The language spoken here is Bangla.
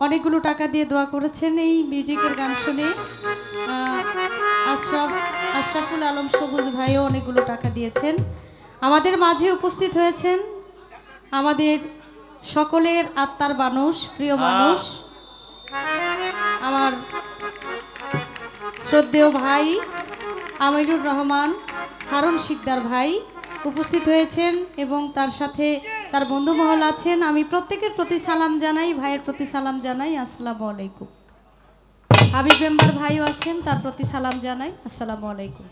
অনেকগুলো টাকা দিয়ে দোয়া করেছেন এই মিউজিকের গান শুনে। আশরাফ আশরাফুল আলম সবুজ ভাইও অনেকগুলো টাকা দিয়েছেন। আমাদের মাঝে উপস্থিত হয়েছেন আমাদের সকলের আত্মার মানুষ প্রিয় মানুষ আমার শ্রদ্ধেয় ভাই আমিরুর রহমান হারুন শিকদার ভাই উপস্থিত হয়েছেন এবং তার সাথে তার বন্ধু মহল আছেন। আমি প্রত্যেকের প্রতি সালাম জানাই, ভাইয়ের প্রতি সালাম জানাই। আসসালামু আলাইকুম। হাবিব মেম্বার ভাইও আছেন, তার প্রতি সালাম জানাই। আসসালামু আলাইকুম।